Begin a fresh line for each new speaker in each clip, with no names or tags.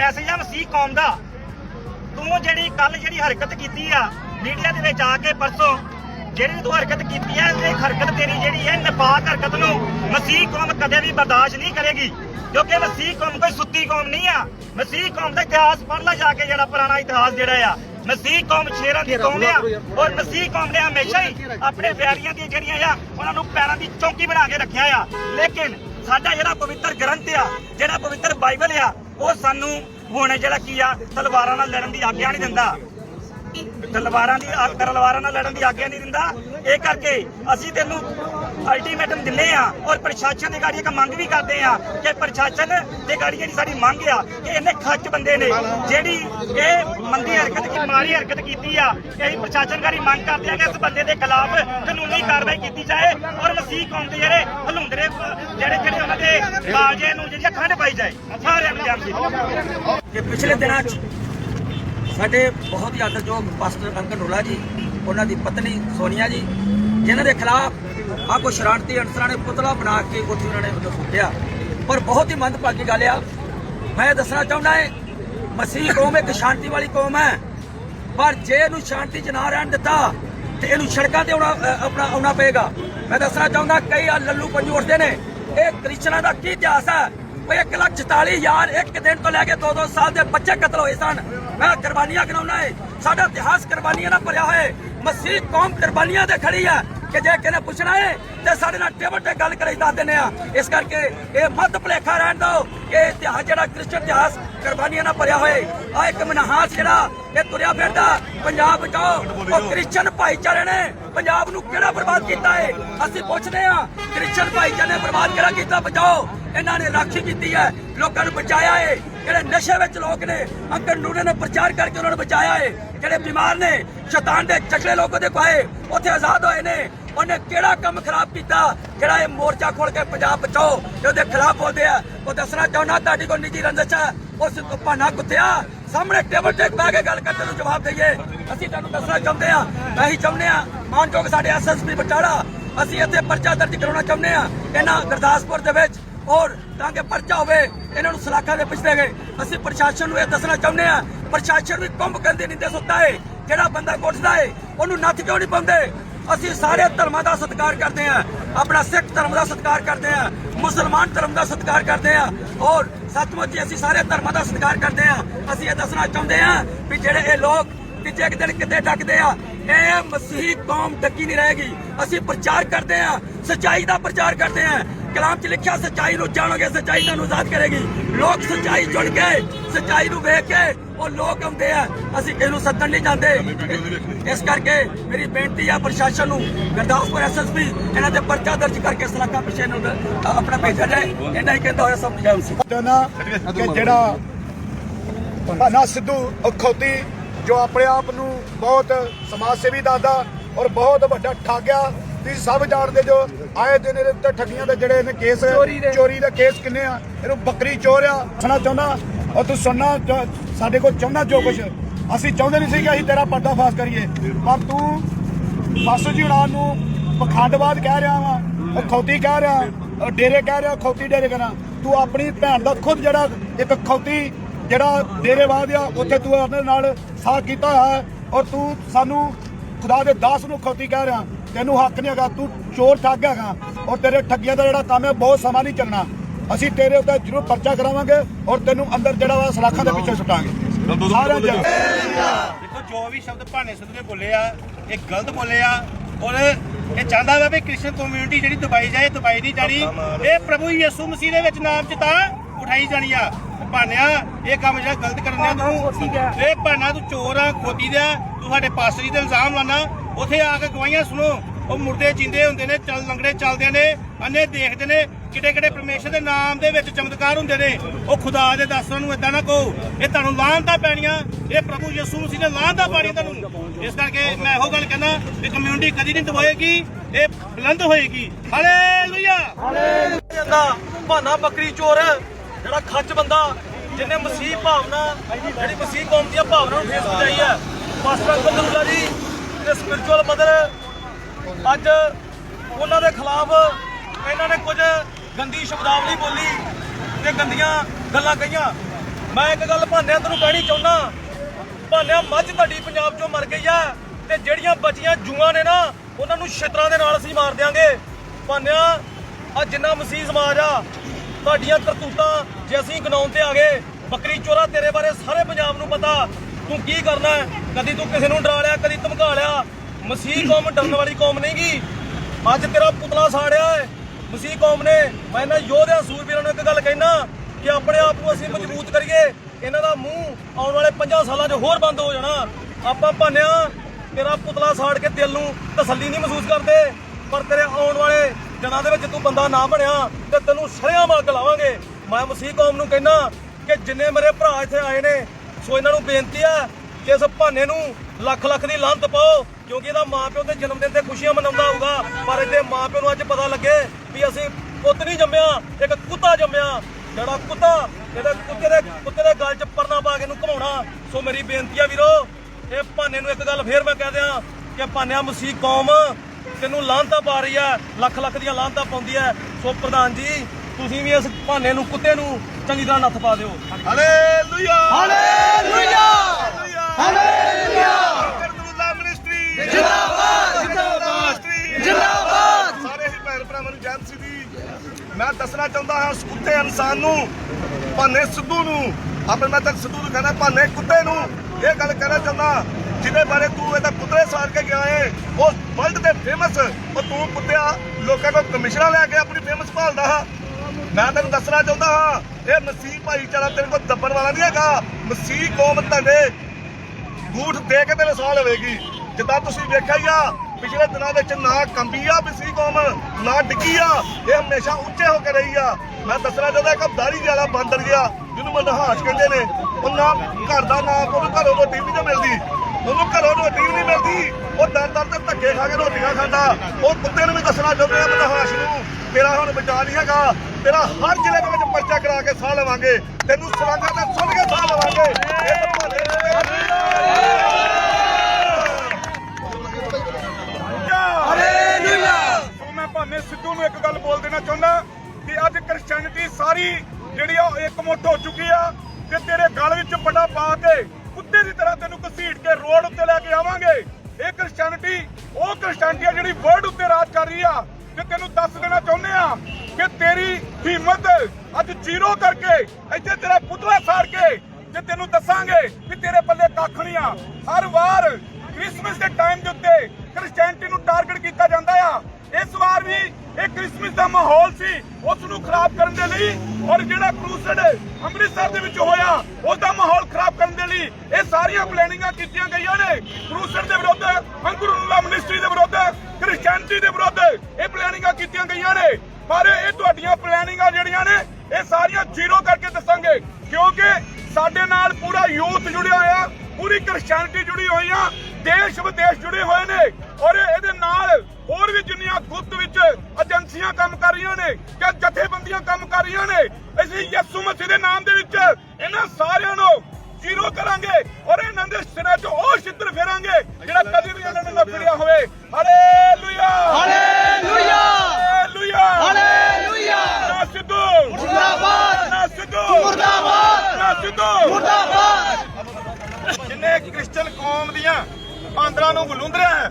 ਮਸੀਹ ਕੌਮ ਦਾ। ਤੂੰ ਜਿਹੜੀ ਕੱਲ ਜਿਹੜੀ ਹਰਕਤ ਕੀਤੀ ਆ ਮੀਡੀਆ ਦੇ ਵਿੱਚ ਆ ਕੇ ਪਰਸੋਂ ਜਿਹੜੀ ਤੂੰ ਹਰਕਤ ਕੀਤੀ ਹੈ ਇਹ ਹਰਕਤ ਤੇਰੀ ਜਿਹੜੀ ਹੈ ਨਿਫਾਕ ਹਰਕਤ ਨੂੰ ਮਸੀਹ ਕੌਮ ਕਦੇ ਵੀ ਬਰਦਾਸ਼ਤ ਨਹੀਂ ਕਰੇਗੀ। ਕਿਉਂਕਿ ਮਸੀਹ ਕੌਮ ਕੋਈ ਸੁੱਤੀ ਕੌਮ ਨਹੀਂ ਆ। ਮਸੀਹ ਕੌਮ ਦਾ ਇਤਿਹਾਸ ਪੜ੍ਹ ਲੈ ਜਾ ਕੇ ਜਿਹੜਾ ਪੁਰਾਣਾ ਇਤਿਹਾਸ ਜਿਹੜਾ ਆ। ਮਸੀਹ ਕੌਮ ਸ਼ੇਰਾਂ ਦੀ ਕੌਮ ਆ ਔਰ ਮਸੀਹ ਕੌਮ ਨੇ ਹਮੇਸ਼ਾ ਹੀ ਆਪਣੇ ਪਿਆਰੀਆਂ ਦੀਆਂ ਜਿਹੜੀਆਂ ਆ ਉਹਨਾਂ ਨੂੰ ਪੈਰਾਂ ਦੀ ਚੌਂਕੀ ਬਣਾ ਕੇ ਰੱਖਿਆ ਆ। ਲੇਕਿਨ ਸਾਡਾ ਜਿਹੜਾ ਪਵਿੱਤਰ ਗ੍ਰੰਥ ਆ ਜਿਹੜਾ ਪਵਿੱਤਰ ਬਾਈਬਲ ਆ ਉਹ ਸਾਨੂੰ ਹੁਣ ਜਿਹੜਾ ਕੀ ਆ, ਤਲਵਾਰਾਂ ਨਾਲ ਲੜਨ ਦੀ ਆਗਿਆ ਨਹੀਂ ਦਿੰਦਾ। ਤਲਵਾਰਾਂ ਦੀ ਤਲਵਾਰਾਂ ਨਾਲ ਲੜਨ ਦੀ ਆਗਿਆ ਨਹੀਂ ਦਿੰਦਾ। ਇਹ ਕਰਕੇ ਅਸੀਂ ਤੈਨੂੰ ਅਲਟੀਮੇਟਮ ਦਿੰਨੇ ਆ ਔਰ ਪ੍ਰਸ਼ਾਸਨ ਦੀ ਗਾੜੀ ਇੱਕ ਮੰਗ ਵੀ ਕਰਦੇ ਆ ਕਿ ਪ੍ਰਸ਼ਾਸਨ ਦੀ ਗਾੜੀ ਜਿਹੜੀ ਸਾਡੀ ਮੰਗ ਆ ਕਿ ਇਹਨੇ ਖੱਚ ਬੰਦੇ ਨੇ ਜਿਹੜੀ ਇਹ ਮੰਦੀ ਹਰਕਤ ਕੀ, ਮਾੜੀ ਹਰਕਤ ਕੀਤੀ ਆ ਕਿ ਪ੍ਰਸ਼ਾਸਨ ਗਾੜੀ ਮੰਗ ਕਰਦੇ ਆ ਕਿ ਇਸ ਬੰਦੇ ਦੇ ਖਿਲਾਫ ਕਾਨੂੰਨੀ ਕਾਰਵਾਈ ਕੀਤੀ ਜਾਏ ਔਰ ਮਸੀਹ ਕੌਮ ਦੇ ਜਿਹੜੇ ਹਲੁੰਦਰੇ, ਜਿਹੜੇ ਜਿਹੜੇ ਉਹਨਾਂ ਦੇ ਕਾਲਜੇ ਨੂੰ ਜਿਹੜੀ ਖੰਡ ਪਾਈ ਜਾਏ, ਸਾਰਿਆਂ ਨੂੰ ਜਾਣ
ਕਿ ਪਿਛਲੇ ਦਿਨਾਂ 'ਚ ਸਾਡੇ ਬਹੁਤ ਹੀ ਆਦਰਯੋਗ ਪਾਸਟਰ ਅੰਕਲ ਰੋਲਾ ਜੀ, ਉਹਨਾਂ ਦੀ ਪਤਨੀ ਸੋਨੀਆ ਜੀ, ਜਿਨ੍ਹਾਂ ਦੇ ਖਿਲਾਫ ਆ ਕੋ ਸ਼ਰਾਰਤੀ ਅਨਸਰਾਂ ਨੇ ਪੁਤਲਾ ਬਣਾ ਕੇ ਉੱਥੇ ਉਹਨਾਂ ਨੇ ਉਹਨੂੰ ਫੁੱਟਿਆ ਪਰ ਬਹੁਤ ਹੀ ਮੰਦਭਾਗੀ ਗੱਲ ਆ। ਮੈਂ ਦੱਸਣਾ ਚਾਹੁੰਦਾ ਹਾਂ, ਮਸੀਹ ਕੌਮ ਇੱਕ ਸ਼ਾਂਤੀ ਵਾਲੀ ਕੌਮ ਹੈ। ਪਰ ਜੇ ਇਹਨੂੰ ਸ਼ਾਂਤੀ 'ਚ ਨਾ ਰਹਿਣ ਦਿੱਤਾ, ਤੇ ਇਹਨੂੰ ਸੜਕਾਂ ਤੇ ਆਉਣਾ ਆਪਣਾ ਆਉਣਾ ਪਏਗਾ। ਮੈਂ ਦੱਸਣਾ ਚਾਹੁੰਦਾ, ਕਈ ਆ ਲੱਲੂ ਪੰਜੂ ਉੱਠਦੇ ਨੇ। ਇਹ ਕ੍ਰਿਸਚਨਾਂ ਦਾ ਕੀ ਇਤਿਹਾਸ ਹੈ? ਉਹ 1 ਲੱਖ 44 ਹਜ਼ਾਰ ਇੱਕ ਦਿਨ ਤੋਂ ਲੈ ਕੇ 2-2 ਸਾਲ ਦੇ ਬੱਚੇ ਕਤਲ ਹੋਏ ਸਨ। ਮੈਂ ਕੁਰਬਾਨੀਆਂ ਕਰਾਉਣਾ ਹੈ। ਸਾਡਾ ਇਤਿਹਾਸ ਕੁਰਬਾਨੀਆਂ ਨਾਲ ਭਰਿਆ ਹੋਇਆ ਹੈ। ਮਸੀਹ ਕੌਮ ਕੁਰਬਾਨੀਆਂ ਤੇ ਖੜੀ ਹੈ। ਕਿ ਜੇ ਕਿਨੇ ਪੁੱਛਣਾ ਹੈ ਤੇ ਸਾਡੇ ਨਾਲ ਟੇਬਲ ਤੇ ਗੱਲ ਕਰੀ ਦੱਸ ਦਿੰਦੇ ਆ। ਇਸ ਕਰਕੇ ਇਹ ਮੱਧ ਭਲੇਖਾ ਰਹਿਣ ਦਿਓ ਕਿ ਇਤਿਹਾਸ ਜਿਹੜਾ ਕ੍ਰਿਸਚਨ ਇਤਿਹਾਸ ਕੁਰਬਾਨੀਆਂ ਨਾਲ ਭਰਿਆ ਹੋਏ ਆ ਇੱਕ ਮਨਹਾਸ ਜਿਹੜਾ ਇਹ ਤੁਰਿਆ ਫਿਰਦਾ, ਪੰਜਾਬ ਬਚਾਓ, ਉਹ ਕ੍ਰਿਸਚਨ ਭਾਈਚਾਰੇ ਨੇ ਪੰਜਾਬ ਨੂੰ ਕਿਹੜਾ ਬਰਬਾਦ ਕੀਤਾ ਹੈ ਅਸੀਂ ਪੁੱਛਦੇ ਆ ਕ੍ਰਿਸਚਨ ਭਾਈਚਾਰੇ ਨੇ ਬਰਬਾਦ ਕਿਹੜਾ ਕੀਤਾ? ਬਚਾਓ। ਇਹਨਾਂ ਨੇ ਰਾਖੀ ਕੀਤੀ ਹੈ, ਲੋਕਾਂ ਨੂੰ ਬਚਾਇਆ ਹੈ ਜਿਹੜੇ ਨਸ਼ੇ ਵਿੱਚ ਲੋਕ ਨੇ, ਅੰਕਲ ਨੂਰੇ ਨੇ ਪ੍ਰਚਾਰ ਕਰਕੇ ਉਹਨਾਂ ਨੂੰ ਬਚਾਇਆ ਹੈ ਜਿਹੜੇ ਬਿਮਾਰ ਨੇ, ਸ਼ੈਤਾਨ ਦੇ ਚਕਲੇ ਲੋਕਾਂ ਦੇ ਪਾਏ ਉੱਥੇ ਆਜ਼ਾਦ ਹੋਏ ਨੇ। ਉਹਨੇ ਕਿਹੜਾ ਕੰਮ ਖਰਾਬ ਕੀਤਾ? ਜਿਹੜਾ ਇਹ ਮੋਰਚਾ ਖੋਲ ਕੇ ਪੰਜਾਬ ਬਚਾਓ, ਤੇ ਉਹਦੇ ਖਿਲਾਫ ਬੋਲਦੇ ਆ। ਉਹ ਦੱਸਣਾ ਚਾਹੁੰਦਾ, ਤੁਹਾਡੀ ਕੋਈ ਨਿੱਜੀ ਰੰਜਿਸ਼ ਹੈ ਉਸ ਭਾਨਾ ਕੁੱਤਿਆ ਸਾਹਮਣੇ ਟੇਬਲ ਤੇ ਬਹਿ ਕੇ ਗੱਲ ਕਰਦੇ ਨੂੰ ਜਵਾਬ ਦਈਏ। ਅਸੀਂ ਤੁਹਾਨੂੰ ਦੱਸਣਾ ਚਾਹੁੰਦੇ ਆ ਅਸੀਂ ਚਾਹੁੰਦੇ ਆ, ਮਾਨਯੋਗ ਸਾਡੇ ਐਸਐਸਪੀ ਬਟਾਲਾ, ਅਸੀਂ ਇੱਥੇ ਪਰਚਾ ਦਰਜ ਕਰਾਉਣਾ ਚਾਹੁੰਦੇ ਆ। ਇਹਨਾਂ ਗੁਰਦਾਸਪੁਰ ਦੇ ਵਿੱਚ ਔਰ ਤਾਂ ਕਿ ਪਰਚਾ ਹੋਵੇ, ਇਹਨਾਂ ਨੂੰ ਸਲਾਖਾਂ ਦੇ ਪਿਛਲੇ ਗਏ। ਅਸੀਂ ਪ੍ਰਸ਼ਾਸਨ ਨੂੰ ਇਹ ਦੱਸਣਾ ਚਾਹੁੰਦੇ ਆ ਪ੍ਰਸ਼ਾਸਨ ਵੀ ਕੁੰਭ ਕਰਦੇ ਨਹੀਂ ਦੇ ਸੁੱਤਾ ਹੈ। ਜਿਹੜਾ ਬੰਦਾ ਕੋਟਦਾ ਹੈ, ਉਹਨੂੰ ਨੱਥ ਕਿਉਂ ਨਹੀਂ ਪਾਉਂਦੇ? ਅਸੀਂ ਸਾਰੇ ਧਰਮਾਂ ਦਾ ਸਤਿਕਾਰ ਕਰਦੇ ਆ ਆਪਣਾ ਸਿੱਖ ਧਰਮ ਦਾ ਸਤਿਕਾਰ ਕਰਦੇ ਆ ਮੁਸਲਮਾਨ ਧਰਮ ਦਾ ਸਤਿਕਾਰ ਕਰਦੇ ਆ ਔਰ ਸੱਚਮੁੱਚ ਹੀ ਅਸੀਂ ਸਾਰੇ ਧਰਮਾਂ ਦਾ ਸਤਿਕਾਰ ਕਰਦੇ ਆ ਅਸੀਂ ਇਹ ਦੱਸਣਾ ਚਾਹੁੰਦੇ ਆ ਵੀ ਜਿਹੜੇ ਇਹ ਲੋਕ ਤੀਜੇ ਇੱਕ ਦਿਨ ਕਿਤੇ ਡੱਕਦੇ ਆ, ਇਹ ਮਸੀਹ ਕੌਮ ਡੱਕੀ ਨਹੀਂ ਰਹੇਗੀ। ਅਸੀਂ ਪ੍ਰਚਾਰ ਕਰਦੇ ਆ ਸੱਚਾਈ ਦਾ ਪ੍ਰਚਾਰ ਕਰਦੇ ਆ ਕਲਾਮ 'ਚ ਲਿਖਿਆ, ਸੱਚਾਈ ਨੂੰ ਜਾਣੋਗੇ, ਸੱਚਾਈ ਤੁਹਾਨੂੰ ਆਜ਼ਾਦ ਕਰੇਗੀ। ਲੋਕ ਸੱਚਾਈ ਜੁੜ ਕੇ, ਸੱਚਾਈ ਨੂੰ ਵੇਖ ਕੇ ਉਹ ਲੋਕ ਆਉਂਦੇ ਆ। ਅਸੀਂ ਕਿਸੇ ਨੂੰ ਸੱਦਣ ਨਹੀਂ ਜਾਂਦੇ। ਇਸ ਕਰਕੇ ਮੇਰੀ ਬੇਨਤੀ ਆ ਪ੍ਰਸ਼ਾਸਨ ਨੂੰ, ਗੁਰਦਾਸਪੁਰ ਐਸਐਸਪੀ ਇਹਨਾਂ ਤੇ ਪਰਚਾ ਦਰਜ ਕਰਕੇ ਸਲਾਖਾ ਪਿਛੇ ਨੂੰ ਆਪਣਾ ਭੇਜਿਆ ਜਾਏ। ਇਹਨਾਂ ਹੀ ਕਹਿੰਦਾ ਹੋਇਆ ਸਮਝਾਉਂ ਸੀ
ਕਿ ਜਿਹੜਾ ਭਾਨਾ ਸਿੱਧੂ ਅਖੌਤੀ, ਜੋ ਆਪਣੇ ਆਪ ਨੂੰ ਬਹੁਤ ਸਮਾਜ ਸੇਵੀ ਦੱਸਦਾ ਔਰ ਬਹੁਤ ਵੱਡਾ ਠਾਗਿਆ ਤੁਸੀਂ ਸਭ ਜਾਣਦੇ ਜੋ ਆਏ ਦਿਨ ਇਹਦੇ ਉੱਤੇ ਠੱਗੀਆਂ ਦੇ ਜਿਹੜੇ ਨੇ ਕੇਸ ਚੋਰੀ ਦੇ। ਕੇਸ ਕਿੰਨੇ ਆ? ਇਹਨੂੰ ਬੱਕਰੀ ਚੋਰ ਆ। ਸੁਣਾ ਚਾਹੁੰਦਾ? ਔਰ ਤੂੰ ਸੁਣਨਾ ਸਾਡੇ ਕੋਲ ਚਾਹੁੰਦਾ ਜੋ ਕੁਛ। ਅਸੀਂ ਚਾਹੁੰਦੇ ਨਹੀਂ ਸੀ ਕਿ ਅਸੀਂ ਤੇਰਾ ਪਰਦਾਫਾਸ਼ ਕਰੀਏ। ਪਰ ਤੂੰ ਫਸ ਜੀ ਉਡਾਨ ਨੂੰ ਪਖੰਡਵਾਦ ਕਹਿ ਰਿਹਾ ਵਾ। ਖੌਤੀ ਕਹਿ ਰਿਹਾ। ਡੇਰੇ ਕਹਿ ਰਿਹਾ ਖੌਤੀ ਡੇਰੇ ਕਰਾਂ ਤੂੰ ਆਪਣੀ ਭੈਣ ਦਾ ਖੁਦ ਜਿਹੜਾ ਇੱਕ ਖੌਤੀ ਜਿਹੜਾ ਡੇਰੇਵਾਦ ਆ ਉੱਥੇ ਤੂੰ ਆਪਣੇ ਨਾਲ ਸਾਥ ਕੀਤਾ ਹੋਇਆ ਹੈ। ਔਰ ਤੂੰ ਸਾਨੂੰ ਖੁਦਾ ਦੇ ਦਾਸ ਨੂੰ ਖੌਤੀ ਕਹਿ ਰਿਹਾ। ਤੈਨੂੰ ਹੱਕ ਨਹੀਂ ਹੈਗਾ ਤੂੰ ਚੋਰ ਠੱਗ ਹੈਗਾ। ਔਰ ਤੇਰੇ ਠੱਗੀਆਂ ਦਾ ਜਿਹੜਾ ਕੰਮ ਹੈ ਬਹੁਤ ਸਮਾਂ ਨਹੀਂ ਚੱਲਣਾ। ਅਸੀਂ ਤੇਰੇ ਉੱਤੇ ਜ਼ਰੂਰ ਪਰਚਾ ਕਰਾਵਾਂਗੇ ਔਰ ਤੈਨੂੰ ਅੰਦਰ ਜਿਹੜਾ ਵਾ ਸਲਾਖਾਂ ਦੇ ਪਿੱਛੇ ਸੁੱਟਾਂਗੇ।
ਦੇਖੋ ਜੋ ਵੀ ਸ਼ਬਦ ਭਾਨੇ ਸਿੱਧੂ ਨੇ ਬੋਲੇ ਆ ਇਹ ਗਲਤ ਬੋਲੇ ਆ ਔਰ ਇਹ ਚਾਹੁੰਦਾ ਵਾ ਵੀ ਕ੍ਰਿਸਚਨ ਕਮਿਊਨਿਟੀ ਜਿਹੜੀ ਦਬਾਈ ਜਾਏ ਦਬਾਈ ਨਹੀਂ ਜਾਣੀ। ਇਹ ਪ੍ਰਭੂ ਯਿਸੂ ਮਸੀਹ ਦੇ ਵਿੱਚ ਨਾਮ ਚ ਤਾਂ ਉਠਾਈ ਜਾਣੀ ਆ। ਭਾਨਿਆ ਇਹ ਕੰਮ ਜਿਹੜਾ ਗਲਤ ਕਰਨਿਆ ਤੂੰ। ਇਹ ਭਾਨਾ ਤੂੰ ਚੋਰ ਆ ਖੋਤੀ ਦਾ ਤੂੰ ਸਾਡੇ ਪਾਸਟਰ ਜੀ ਤੇ ਇਲਜ਼ਾਮ ਲਾਣਾ ਉਥੇ ਆ ਕੇ ਗਵਾਹੀਆਂ ਸੁਣੋ। ਉਹ ਮੁਰਦੇ ਜਿੰਦੇ ਹੁੰਦੇ ਨੇ ਚੱਲ ਲੰਗੜੇ ਚੱਲਦੇ ਨੇ ਅੰਨੇ ਦੇਖਦੇ ਨੇ ਕਿਹੜੇ ਕਿਹੜੇ ਪਰਮੇਸ਼ਰ ਦੇ ਨਾਮ ਦੇ ਵਿੱਚ ਚਮਤਕਾਰ ਹੁੰਦੇ ਨੇ। ਉਹ ਖੁਦਾ ਦੇ ਦਾਸਾਂ ਨੂੰ ਇਦਾਂ ਨਾ ਕਹੋ। ਇਹ ਤੁਹਾਨੂੰ ਲਾਹਨਤਾਂ ਪੈਣੀਆਂ। ਇਹ ਪ੍ਰਭੂ ਯਿਸੂ ਮਸੀਹ ਨੇ ਲਾਹਨਤਾਂ ਪਾਣੀ ਤੁਹਾਨੂੰ। ਇਸ ਕਰਕੇ ਮੈਂ ਇਹੋ ਗੱਲ ਕਹਿੰਦਾ ਕਿ ਕਮਿਊਨਿਟੀ ਕਦੀ ਨਹੀਂ ਦਬਾਏਗੀ ਇਹ ਬੁਲੰਦ ਹੋਏਗੀ। ਹਾਲੇਲੂਇਆ
ਜਾਂਦਾ ਬਹਾਨਾ ਬੱਕਰੀ ਚੋਰ ਜਿਹੜਾ ਖੱਚ ਬੰਦਾ ਜਿਹਨੇ ਮਸੀਹ ਭਾਵਨਾ, ਜਿਹੜੀ ਮਸੀਹ ਕੌਮ ਦੀਆਂ ਭਾਵਨਾ ਨੂੰ ਠੇਸ ਪਹੁੰਚਾਈ ਹੈ। ਮਾਸਟਰ ਅੰਕਲ ਜੀ ਤੇ ਸਪਿਰਚੁਅਲ ਮਦਰ ਅੱਜ ਉਹਨਾਂ ਦੇ ਖਿਲਾਫ ਇਹਨਾਂ ਨੇ ਕੁਝ ਗੰਦੀ ਸ਼ਬਦਾਵਲੀ ਬੋਲੀ ਤੇ ਗੰਦੀਆਂ ਗੱਲਾਂ ਕਹੀਆਂ। ਮੈਂ ਇੱਕ ਗੱਲ ਭਾਨਿਆ ਤੈਨੂੰ ਕਹਿਣੀ ਚਾਹੁੰਦਾ, ਭਾਨਿਆ ਮੱਝ ਤੁਹਾਡੀ ਪੰਜਾਬ ਚੋਂ ਮਰ ਗਈ ਆ ਤੇ ਜਿਹੜੀਆਂ ਬਚੀਆਂ ਜੂਆਂ ਨੇ ਨਾ, ਉਹਨਾਂ ਨੂੰ ਛਿੱਤਰਾਂ ਦੇ ਨਾਲ ਅਸੀਂ ਮਾਰ ਦਿਆਂਗੇ। ਭਾਨਿਆ ਆ ਜਿੰਨਾ ਮਸੀਹ ਸਮਾਜ ਆ ਤੁਹਾਡੀਆਂ ਕਰਤੂਤਾਂ ਜੇ ਅਸੀਂ ਗਨਾਉਣ ਤੇ ਆ ਗਏ, ਬੱਕਰੀ ਚੋਰਾ ਤੇਰੇ ਬਾਰੇ ਸਾਰੇ ਪੰਜਾਬ ਨੂੰ ਪਤਾ। ਤੂੰ ਕੀ ਕਰਨਾ ਕਦੀ ਤੂੰ ਕਿਸੇ ਨੂੰ ਡਰਾ ਲਿਆ, ਕਦੀ ਧਮਕਾ ਲਿਆ। ਮਸੀਹ ਕੌਮ ਡਰਨ ਵਾਲੀ ਕੌਮ ਨਹੀਂਗੀ ਅੱਜ ਤੇਰਾ ਪੁਤਲਾ ਸਾੜਿਆ ਹੈ। ਮਸੀਹ ਕੌਮ ਨੇ, ਮੈਂ ਇਹਨਾਂ ਯੋਧਿਆਂ ਸੂਰਬੀਰਾਂ ਨੂੰ ਇੱਕ ਗੱਲ ਕਹਿਣਾ ਕਿ ਆਪਣੇ ਆਪ ਨੂੰ ਅਸੀਂ ਮਜ਼ਬੂਤ ਕਰੀਏ। ਇਹਨਾਂ ਦਾ ਮੂੰਹ ਆਉਣ ਵਾਲੇ 50 ਸਾਲਾਂ 'ਚ ਹੋਰ ਬੰਦ ਹੋ ਜਾਣਾ। ਆਪਾਂ ਭਾਨਿਆ, ਤੇਰਾ ਪੁਤਲਾ ਸਾੜ ਕੇ ਦਿਲ ਨੂੰ ਤਸੱਲੀ ਨਹੀਂ ਮਹਿਸੂਸ ਕਰਦੇ, ਪਰ ਤੇਰੇ ਆਉਣ ਵਾਲੇ ਦਿਨਾਂ ਦੇ ਵਿੱਚ ਤੂੰ ਬੰਦਾ ਨਾ ਬਣਿਆ ਤੇ ਤੈਨੂੰ ਸਰਿਆਂ ਅੱਗ ਲਾਵਾਂਗੇ। ਮੈਂ ਮਸੀਹ ਕੌਮ ਨੂੰ ਕਹਿਣਾ ਕਿ ਜਿੰਨੇ ਮੇਰੇ ਭਰਾ ਇੱਥੇ ਆਏ ਨੇ, ਸੋ ਇਹਨਾਂ ਨੂੰ ਬੇਨਤੀ ਹੈ ਕਿ ਇਸ ਭਾਨੇ ਨੂੰ ਲੱਖ ਲੱਖ ਦੀ ਲਾਂਤ ਪਾਓ, ਕਿਉਂਕਿ ਇਹਦਾ ਮਾਪਿਓ ਦੇ ਜਨਮ ਦਿਨ ਤੇ ਖੁਸ਼ੀਆਂ ਮਨਾਉਂਦਾ ਹੋਊਗਾ। ਪਰ ਇਹਦੇ ਮਾਪਿਓ ਨੂੰ ਅੱਜ ਪਤਾ ਲੱਗੇ ਵੀ ਅਸੀਂ ਪੁੱਤ ਨਹੀਂ ਜੰਮਿਆ, ਇੱਕ ਕੁੱਤਾ ਜੰਮਿਆ। ਜਿਹੜਾ ਕੁੱਤਾ, ਇਹਦੇ ਕੁੱਤੇ ਦੇ ਕੁੱਤੇ ਦੇ ਗਲ 'ਚ ਪਰਨਾ ਪਾ ਕੇ ਇਹਨੂੰ ਘਮਾਉਣਾ। ਸੋ ਮੇਰੀ ਬੇਨਤੀ ਆ ਵੀਰੋ, ਇਹ ਭਾਨੇ ਨੂੰ ਇੱਕ ਗੱਲ ਫੇਰ ਮੈਂ ਕਹਿ ਦਿਆਂ ਕਿ ਭਾਨਿਆ ਮਸੀਹ ਕੌਮ ਤੈਨੂੰ ਲਾਂਤਾਂ ਪਾ ਰਹੀ ਹੈ ਲੱਖ ਲੱਖ ਦੀਆਂ ਲਾਂਤਾਂ ਪਾਉਂਦੀ ਹੈ ਸੋ ਪ੍ਰਧਾਨ ਜੀ ਤੁਸੀਂ ਵੀ ਇਸ ਭਾਨੇ ਨੂੰ ਕੁੱਤੇ ਨੂੰ ਚੰਗੀ ਤਰ੍ਹਾਂ ਨੱਥ ਪਾ ਦਿਓ।
ਹਾਲੇਲੂਇਆ!
ਹਾਲੇਲੂਇਆ!
ਹਾਲੇਲੂਇਆ! ਕਰਦੂਲਾ ਮਿਨਿਸਟਰੀ! ਜਿੰਦਾਬਾਦ! ਜਿੰਦਾਬਾਦ
ਜਿੰਦਾਬਾਦ!
ਸਾਰੇ ਹੀ ਭੈਣ ਭਰਾਵਾਂ ਨੂੰ ਜੈਨ ਸੀ ਦੀ ਮੈਂ ਦੱਸਣਾ ਚਾਹੁੰਦਾ ਹਾਂ ਉਸ ਕੁੱਤੇ ਇਨਸਾਨ ਨੂੰ ਭਾਨੇ ਸਿੱਧੂ ਨੂੰ ਆਪਣੇ ਮੈਂ ਤਾਂ ਸਿੱਧੂ ਨੂੰ ਕਹਿੰਦਾ ਭਾਨੇ ਕੁੱਤੇ ਨੂੰ ਇਹ ਗੱਲ ਕਹਿਣਾ ਚਾਹੁੰਦਾ ਜਿਹਦੇ ਬਾਰੇ ਤੂੰ ਇਹਦਾ ਪੁੱਤਰੇ ਸਾਰ ਕੇ ਗਿਆ ਏ। ਉਹ ਵਰਲਡ ਦੇ ਫੇਮਸ ਉਹ ਤੂੰ ਕੁੱਤਿਆ ਲੋਕਾਂ ਕੋਲ ਕਮਿਸ਼ਨਾਂ ਲੈ ਕੇ ਆਪਣੀ ਫੇਮਸ ਭਾਲਦਾ ਹਾਂ। ਮੈਂ ਤੈਨੂੰ ਦੱਸਣਾ ਚਾਹੁੰਦਾ ਹਾਂ, ਇਹ ਮਸੀਹ ਭਾਈਚਾਰਾ ਤੇਰੇ ਕੋਲ ਦੱਬਣ ਵਾਲਾ ਨਹੀਂ ਹੈਗਾ। ਮਸੀਹ ਕੌਮ ਤੁਹਾਡੇ ਗੂਠ ਦੇ ਕੇ ਤੇ ਵਸਾ ਲਵੇਗੀ। ਜਿੱਦਾਂ ਤੁਸੀਂ ਵੇਖਿਆ ਹੀ ਆ, ਪਿਛਲੇ ਦਿਨਾਂ ਵਿੱਚ ਨਾ ਕੰਬੀ ਆ ਮਸੀਹ ਕੌਮ, ਨਾ ਡਿੱਗੀ ਆ, ਇਹ ਹਮੇਸ਼ਾ ਉੱਚੇ ਹੋ ਕੇ ਰਹੀ ਆ। ਮੈਂ ਦੱਸਣਾ ਚਾਹੁੰਦਾ ਇੱਕ ਦਾੜੀ ਵਾਲਾ ਬਾਂਦਰ ਗਿਆ ਜਿਹਨੂੰ ਮਨਹਾਸ ਕਹਿੰਦੇ ਨੇ। ਉਹ ਨਾ ਘਰ ਦਾ ਨਾ ਉਹਨੂੰ ਘਰੋਂ ਰੋਟੀ ਵੀ ਨਹੀਂ ਮਿਲਦੀ। ਉਹਨੂੰ ਘਰੋਂ ਰੋਟੀ ਵੀ ਨਹੀਂ ਮਿਲਦੀ। ਉਹ ਦਰ ਦਰ ਤੇ ਧੱਕੇ ਖਾ ਕੇ ਰੋਟੀਆਂ ਖਾਂਦਾ। ਉਹ ਕੁੱਤੇ ਨੂੰ ਵੀ ਦੱਸਣਾ ਚਾਹੁੰਦੇ ਆ ਮਨਹਾਸ ਨੂੰ। ਤੇਰਾ ਹੁਣ ਬਚਾ ਨਹੀਂ ਹੈਗਾ। ਤੇਰਾ ਹਰ ਜ਼ਿਲ੍ਹੇ ਦੇ ਵਿੱਚ ਪਰਚਾ ਕਰਾ ਕੇ ਸਾਹ ਲਵਾਂਗੇ। ਤੈਨੂੰ ਸਲਾਂਗਾ ਤੇ ਸੁਣ ਕੇ ਸਾਹ ਲਵਾਂਗੇ। ਇਹ ਭਾਵੇਂ ਸਿੱਧੂ ਨੂੰ ਇੱਕ ਗੱਲ ਬੋਲ ਦੇਣਾ ਚਾਹੁੰਦਾ ਕਿ ਅੱਜ ਕ੍ਰਿਸਚੀਅਨਿਟੀ ਸਾਰੀ ਜਿਹੜੀ ਆ ਉਹ ਇੱਕਮੁੱਠ ਹੋ ਚੁੱਕੀ ਆ ਤੇ ਤੇਰੇ ਗਲ ਵਿੱਚ ਪਟਾ ਪਾ ਕੇ ਕੁੱਤੇ ਦੀ ਤਰ੍ਹਾਂ ਤੈਨੂੰ ਘਸੀਟ ਕੇ ਰੋਡ ਉੱਤੇ ਲੈ ਕੇ ਆਵਾਂਗੇ। ਇਹ ਕ੍ਰਿਸਚੀਅਨਿਟੀ, ਉਹ ਕ੍ਰਿਸਚੀਅਨਿਟੀ ਜਿਹੜੀ ਵਰਲਡ ਉੱਤੇ ਰਾਜ ਕਰ ਰਹੀ ਆ ਤੇ ਤੈਨੂੰ ਦੱਸ ਦੇਣਾ ਚਾਹੁੰਦੇ ਆ ਕਿ ਤੇਰੀ ਹਿੰਮਤ ਅੱਜ ਜ਼ੀਰੋ ਕਰਕੇ ਇੱਥੇ ਤੇਰਾ ਪੁਤਲਾ ਸਾੜ ਕੇ ਤੇ ਤੈਨੂੰ ਦੱਸਾਂਗੇ ਵੀ ਤੇਰੇ ਪੱਲੇ ਕੱਖ ਨਹੀਂ ਆ। ਹਰ ਵਾਰ ਕ੍ਰਿਸਮਸ ਦੇ ਟਾਈਮ ਦੇ ਉੱਤੇ ਕ੍ਰਿਸਚੀਅਨਿਟੀ ਨੂੰ ਟਾਰਗੇਟ ਕੀਤਾ ਜਾਂਦਾ ਆ। ਇਸ ਵਾਰ ਵੀ ਇਹ ਕ੍ਰਿਸਮਸ ਦਾ ਮਾਹੌਲ ਸੀ ਉਸ ਨੂੰ ਖਰਾਬ ਕਰਨ ਦੇ ਲਈ ਔਰ ਜਿਹੜਾ ਕਰੂਸਡ ਅੰਮ੍ਰਿਤਸਰ ਦੇ ਵਿੱਚ ਹੋਇਆ ਉਸ ਦਾ ਮਾਹੌਲ ਖਰਾਬ ਕਰਨ ਦੇ ਲਈ ਇਹ ਸਾਰੀਆਂ ਪਲੈਨਿੰਗਾਂ ਕੀਤੀਆਂ ਗਈਆਂ ਨੇ। ਕਰੂਸਡ ਦੇ ਵਿਰੁੱਧ ਅੰਕੁਰੁੱਲਾ ਮਿਨਿਸਟਰੀ ਦੇ ਵਿਰੁੱਧ, ਕ੍ਰਿਸਚੀਅਨਿਟੀ ਦੇ ਵਿਰੁੱਧ ਇਹ ਪਲੈਨਿੰਗਾਂ ਕੀਤੀਆਂ ਗਈਆਂ ਨੇ। ਪਰ ਇਹ ਤੁਹਾਡੀਆਂ ਪਲੈਨਿੰਗਾਂ ਜਿਹੜੀਆਂ ਨੇ, ਇਹ ਸਾਰੀਆਂ ਜ਼ੀਰੋ ਕਰਕੇ ਦੱਸਾਂਗੇ। ਕਿਉਂਕਿ ਸਾਡੇ ਨਾਲ ਪੂਰਾ ਯੂਥ ਜੁੜਿਆ ਹੋਇਆ, ਪੂਰੀ ਕ੍ਰਿਸਚੀਅਨਿਟੀ ਜੁੜੀ ਹੋਈ ਆ ਦੇਸ਼ ਵਿਦੇਸ਼ ਜੁੜੇ ਹੋਏ ਨੇ। ਸਿਰਾਂ 'ਚ ਉਹ ਛਿੱਤਰ ਫੇਰਾਂਗੇ ਜਿਹੜਾ ਕਦੀ ਵੀ ਇਹਨਾਂ ਨੇ ਨਾ ਫਿਰਿਆ ਹੋਵੇ। ਹਾਲੇਲੂਇਆ!
ਹਾਲੇਲੂਇਆ!
ਹਾਲੇਲੂਇਆ!
ਹਾਲੇਲੂਇਆ!
ਨਾ ਸਿੱਧੂ!
ਮੁਰਦਾਬਾਦ!
ਨਾ ਸਿੱਧੂ!
ਮੁਰਦਾਬਾਦ!
ਨਾ ਸਿੱਧੂ!
ਮੁਰਦਾਬਾਦ!
ਜਿੰਨੇ ਕ੍ਰਿਸਚਨ ਕੌਮ ਦੀਆਂ ਆਂਦਰਾਂ ਨੂੰ ਬਲੁੰਦਰਿਆ ਹੈ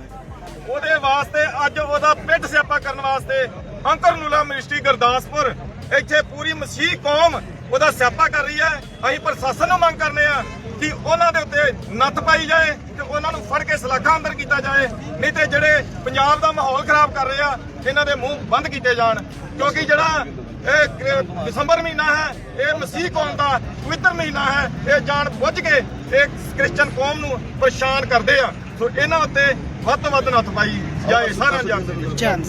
ਉਹਦੇ ਵਾਸਤੇ ਅੱਜ ਉਹਦਾ ਪਿੱਠ ਸਿਆਪਾ ਕਰਨ ਵਾਸਤੇ ਅੰਕਰ ਨੂਲਾ ਮਿਨਿਸਟਰੀ ਗੁਰਦਾਸਪੁਰ ਇੱਥੇ ਪੂਰੀ ਮਸੀਹ ਕੌਮ ਉਹਦਾ ਸਿਆਪਾ ਕਰ ਰਹੀ ਹੈ। ਅਸੀਂ ਪ੍ਰਸ਼ਾਸਨ ਨੂੰ ਮੰਗ ਕਰਨੇ ਆ ਕਿ ਉਹਨਾਂ ਦੇ ਉੱਤੇ ਨੱਥ ਪਾਈ ਜਾਏ ਤੇ ਉਹਨਾਂ ਨੂੰ ਫੜ ਕੇ ਸਲਾਖਾਂ ਅੰਦਰ ਕੀਤਾ ਜਾਏ। ਨਹੀਂ ਤੇ ਜਿਹੜੇ ਪੰਜਾਬ ਦਾ ਮਾਹੌਲ ਖਰਾਬ ਕਰ ਰਹੇ ਆ, ਇਹਨਾਂ ਦੇ ਮੂੰਹ ਬੰਦ ਕੀਤੇ ਜਾਣ। ਕਿਉਂਕਿ ਜਿਹੜਾ ਇਹ ਦਸੰਬਰ ਮਹੀਨਾ ਹੈ, ਇਹ ਮਸੀਹ ਕੌਮ ਦਾ ਪਵਿੱਤਰ ਮਹੀਨਾ ਹੈ, ਇਹ ਜਾਣ ਬੁੱਝ ਕੇ ਇਹ ਕ੍ਰਿਸਚੀਅਨ ਕੌਮ ਨੂੰ ਪਰੇਸ਼ਾਨ ਕਰਦੇ ਆ। ਸੋ ਇਹਨਾਂ ਉੱਤੇ ਵੱਧ ਤੋਂ ਵੱਧ ਨੱਥ ਪਾਈ ਜਾਏ, ਸਾਰਿਆਂ ਨੂੰ ਜਾਣ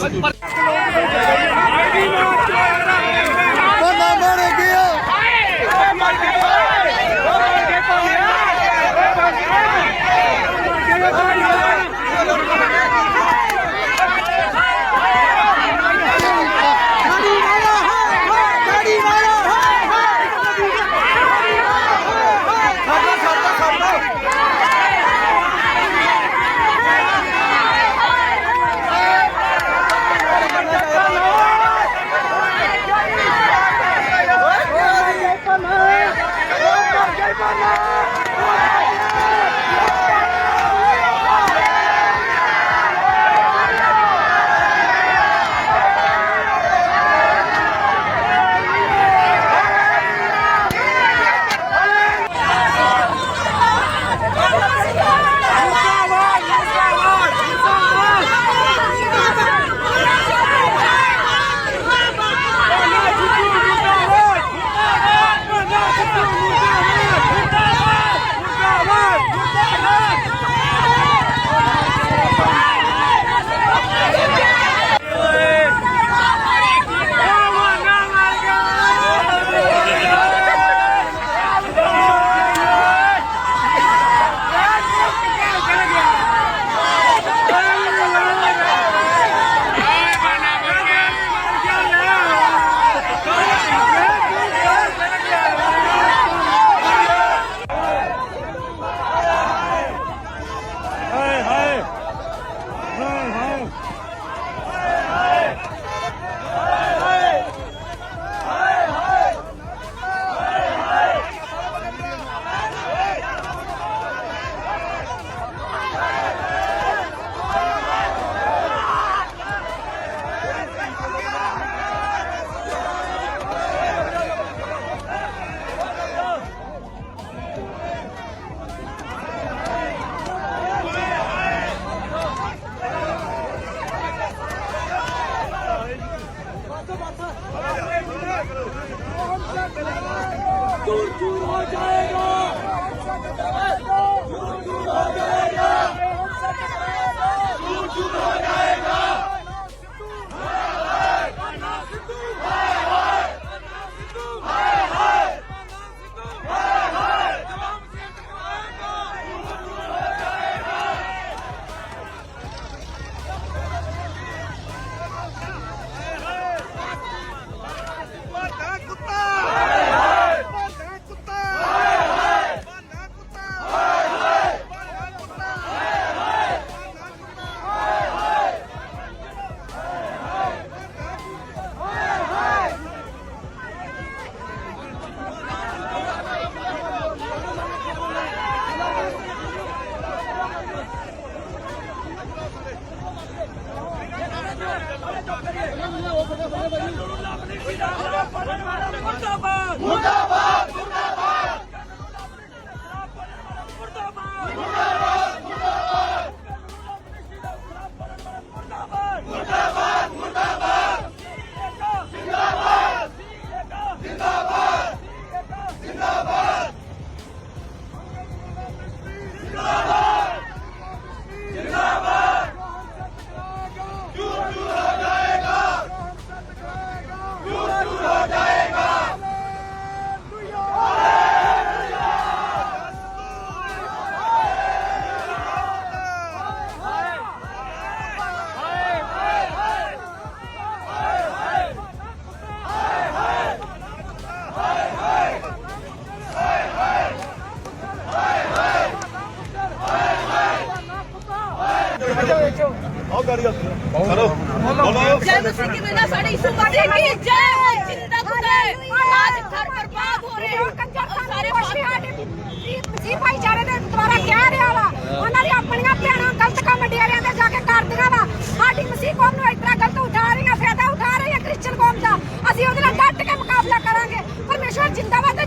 ਚੂਰ ਚੂਰ ਹੋ ਜਾਏਗਾ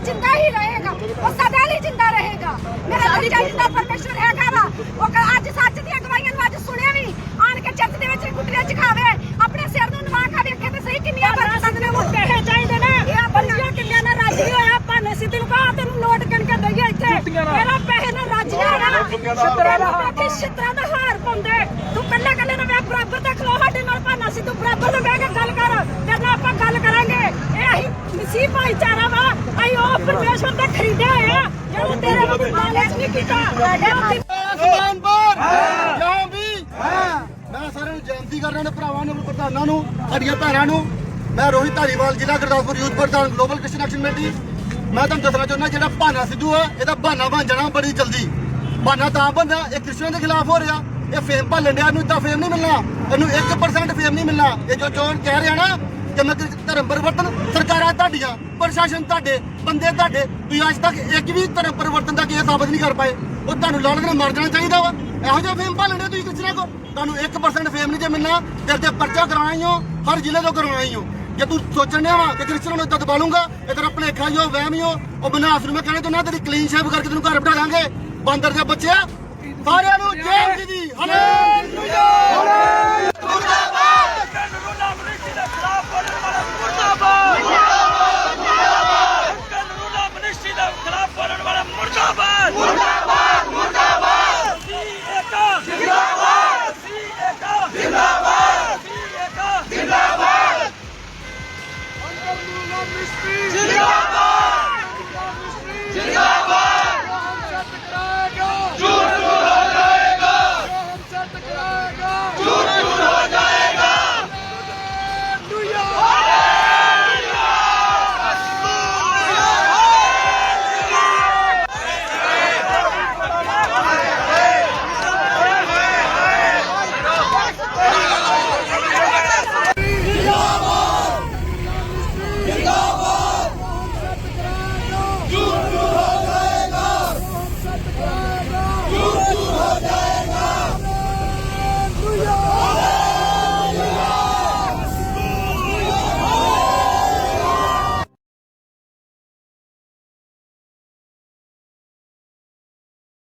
ਜਿੰਦਾਬਾਦ ਤੇ ਜਿੰਦਾ ਹੀ ਰਹੇਗਾ ਉਹ ਸਦਾ ਲਈ ਜਿੰਦਾ ਰਹੇਗਾ ਮੇਰਾ ਬੱਚਾ ਜਿੰਦਾ ਪਰਮੇਸ਼ਵਰ ਹੈਗਾ ਵਾ ਉਹ ਕ- ਅੱਜ ਸੱਚ ਦੀਆਂ ਗਵਾਹੀਆਂ ਨੂੰ ਅੱਜ ਸੁਣਿਆ ਵੀ ਆਣ ਕੇ ਚਰਚ ਦੇ ਵਿੱਚ ਗੁੱਟੀਆਂ ਚਖਾਵੇ ਆਪਣੇ ਸਿਰ ਨੂੰ ਨਵਾ ਖਾ ਵੇਖੇ ਤੇ ਸਹੀ ਕਿੰਨੀਆਂ ਬਰਕਤਾਂ ਨੇ ਉਹ ਪੈਸੇ ਚਾਹੀਦੇ ਨੇ ਇਹ ਬੰਦੀਆਂ ਕਿੰਨਿਆਂ ਨਾਲ ਰਾਜੀ ਹੋਇਆ ਭਾਨੇ ਸਿੱਧੂ ਨੂੰ ਕਹਾ ਤੈਨੂੰ ਨੋਟ ਗਿਣ ਕੇ ਦਈਏ ਇੱਥੇ ਇਹਦਾ ਪੈਸੇ ਨਾਲ ਰਾਜੀ ਹੋਇਆ ਛਿੱਤਰਾਂ ਦਾ ਹਾਰ ਛਿੱਤਰਾਂ ਦਾ ਹਾਰ ਪਾਉਂਦੇ ਤੂੰ ਕੱਲੇ ਕੱਲੇ ਨਾਲ ਵੇ ਬਰਾਬਰ ਤੇ ਖਲੋ ਸਾਡੇ ਨਾਲ ਭਾਨਾ ਸਿੱਧੂ ਬਰਾਬਰ ਨਾਲ ਬਹਿ ਕੇ ਗੱਲ ਕਰ ਤੇਰੇ ਨਾਲ ਆਪਾਂ ਗੱਲ ਕਰਾਂਗੇ ਇਹ ਅਸੀਂ ਮਸੀਹ ਭਾਈਚਾਰਾ ਵਾ ਅਸੀਂ ਉਹ ਪਰਮੇਸ਼ਵਰ ਦਾ ਖਰੀਦਿਆ ਹੋਇਆ। ਜਿਹੜਾ ਤੇਰੇ ਨੂੰ ਮਾਲਕ ਨਹੀਂ ਕੀਤਾ ਇਹ
ਸਮਾਨ ਪਰ ਜਾਂ ਵੀ। ਮੈਂ ਸਾਰਿਆਂ ਨੂੰ ਜੈਨਤੀ ਕਰਨਾ ਨੇ ਭਰਾਵਾਂ ਨੂੰ ਪ੍ਰਧਾਨਾਂ ਨੂੰ ਸਾਡੀਆਂ ਭੈਣਾਂ ਨੂੰ। ਮੈਂ ਰੋਹਿਤ ਧਾਰੀਵਾਲ ਜ਼ਿਲ੍ਹਾ ਗੁਰਦਾਸਪੁਰ ਯੂਥ ਪ੍ਰਧਾਨ ਗਲੋਬਲ ਐਕਸ਼ਨ ਕਮੇਟੀ ਮੈਂ ਤੁਹਾਨੂੰ ਦੱਸਣਾ ਚਾਹੁੰਦਾ ਜਿਹੜਾ ਭਾਨਾ ਸਿੱਧੂ ਹੈ ਇਹਦਾ ਬਹਾਨਾ ਬਣ ਜਾਣਾ ਬੜੀ ਜਲਦੀ। ਬਹਾਨਾ ਤਾਂ ਬਣਦਾ ਇਹ ਕ੍ਰਿਸਚਨਾਂ ਦੇ ਖਿਲਾਫ ਹੋ ਰਿਹਾ। ਇਹ ਫੇਮ ਭਾਲਣ ਡਿਆ ਨੂੰ ਇਦਾਂ ਫੇਮ ਨਹੀਂ ਮਿਲਣਾ। ਇਹਨੂੰ 1% ਫੇਮ ਨਹੀਂ ਮਿਲਣਾ। ਇਹ ਜੋ ਚੋਣ ਕਹਿ ਰਿਹਾ ਨਾ ਕਿ ਮੈਂ ਧਰਮ ਪਰਿਵਰਤਨ ਸਰਕਾਰਾਂ ਤੁਹਾਡੀਆਂ ਪ੍ਰਸ਼ਾਸਨ ਤੁਹਾਡੇ ਬੰਦੇ ਤੁਹਾਡੇ ਤੁਸੀਂ ਅੱਜ ਤੱਕ ਇੱਕ ਵੀ ਧਰਮ ਪਰਿਵਰਤਨ ਦਾ ਕੇਸ ਸਾਬਤ ਨਹੀਂ ਕਰ ਪਾਏ। ਉਹ ਤੁਹਾਨੂੰ ਲਾਲਚ ਨਾਲ ਮਰ ਜਾਣਾ ਚਾਹੀਦਾ ਵਾ। ਇਹੋ ਜਿਹਾ ਫੇਮ ਭਾਲਣ ਤੁਸੀਂ ਕਿਸਨਾ ਕੋ। ਤੁਹਾਨੂੰ 1% ਫੇਮ ਨਹੀਂ ਜੇ ਮਿਲਣਾ ਤੇਰੇ ਤੇ ਪਰਚਾ ਕਰਾਉਣਾ ਹੀ ਹੋ ਹਰ ਜ਼ਿਲ੍ਹੇ ਤੋਂ ਕਰਾਉਣਾ ਹੀ ਹੋ। ਜੇ ਤੂੰ ਸੋਚਣ ਡਿਆ ਵਾ ਕਿ ਕ੍ਰਿਸਚਨ ਨੂੰ ਇਦਾਂ ਦਬਾ ਲੂੰਗਾ ਇਧਰ ਆਪਣੇ ਖਾਈ ਹੋ ਵਹਿਮ ਹੀ ਹੋ ਉਹ ਬਨਾਸ ਨੂੰ ਮੈਂ ਕਹਿੰਦਾ ਤੂੰ ਨਾ ਤੇਰੀ ਕਲੀਨ ਸ਼ੇਵ ਕਰਕੇ ਤੈਨੂੰ ਘਰ ਬਿਠਾ ਦਾਂਗੇ। ਬਾਂਦਰ ਦੇ ਬੱਚਿਆ ਸਾਰਿਆਂ ਨੂੰ ਜੈ ਜੀ ਹਾਲੇਲੂਇਆ